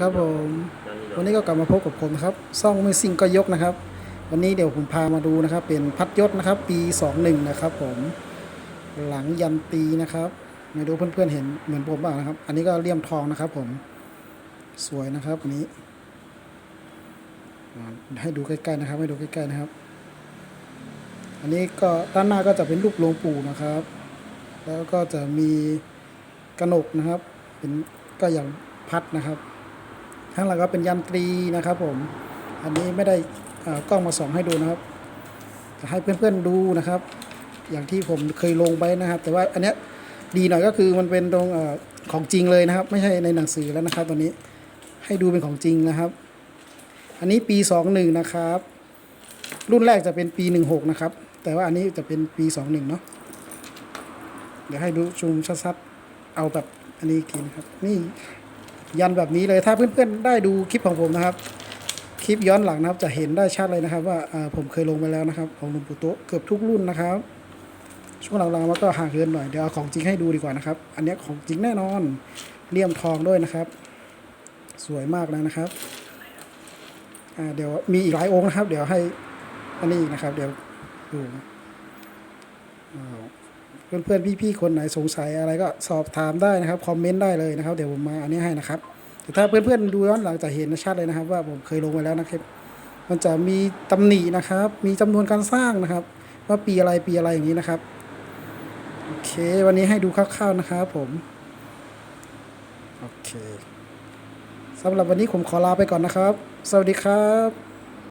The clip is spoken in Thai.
ครับผม วันนี้ก็กลับมาพบกับผมนะครับซ่องมือซิงก็ยกนะครับ วันนี้เดี๋ยวผมพามาดูนะครับ เป็นพัดยศนะครับ ปี 21 นะครับ ผมหลังยันตีนะครับไม่รู้เพื่อนๆเห็นเหมือนผมบ้างนะครับ อันนี้ก็เลี่ยมทองนะครับ ผมสวยนะครับอันนี้อ่าให้ดูใกล้ๆนะครับ ให้ดูใกล้ๆนะครับ อันนี้ก็ด้านหน้าก็จะเป็นรูปหลวงปู่นะครับ แล้วก็จะมีกระหนกนะครับ เป็นก็อย่างพัดนะครับ ข้างหลังก็เป็นยันตรีนะครับผม อันนี้ไม่ได้กล้องมาส่องให้ดูนะครับจะให้เพื่อนๆดูนะครับ อย่างที่ผมเคยลงไปนะครับ แต่ว่าอันเนี้ยดีหน่อยก็คือมันเป็นตรงอของจริงเลยนะครับ ไม่ใช่ในหนังสือแล้วนะครับตอนนี้ให้ดูเป็นของจริงนะครับ อันนี้ปี 21 นะครับ รุ่นแรกจะเป็นปี 16 นะครับ แต่ว่าอันนี้จะเป็นปี 21 เนาะเดี๋ยวให้ดูซูมชัดๆเอาแบบอันนี้อีกทีนะครับ นี่ ยันแบบนี้เลยถ้าเพื่อนๆได้ดูคลิปของผมนะครับ คลิปย้อนหลังนะครับจะเห็นได้ชัดเลยนะครับ ว่าผมเคยลงไปแล้วนะครับ ของหลวงปู่โตะเกือบทุกรุ่นนะครับ ช่วงหลังๆมันก็ห่างเหินหน่อยเดี๋ยวเอาของจริงให้ดูดีกว่านะครับ อันนี้ของจริงแน่นอนเลี่ยมทองด้วยนะครับ สวยมากแล้วนะครับเดี๋ยวมีอีกหลายองค์นะครับ เดี๋ยวให้อันนี้อีกนะครับ เดี๋ยวดูอ่า เพื่อนๆพี่ๆคนไหนสงสัยอะไรก็สอบถามได้นะครับคอมเมนต์ได้เลยนะครับ เดี๋ยวผมมาอันนี้ให้นะครับแต่ถ้าเพื่อนๆดูย้อนหลังจะเห็นชัดเลยนะครับ ว่าผมเคยลงไว้แล้วนะครับ มันจะมีตำหนินะครับ มีจำนวนการสร้างนะครับ ว่าปีอะไรปีอะไรอย่างนี้นะครับโอเค วันนี้ให้ดูคร่าวๆนะครับผมโอเคสำหรับวันนี้ผมขอลาไปก่อนนะครับ สวัสดีครับ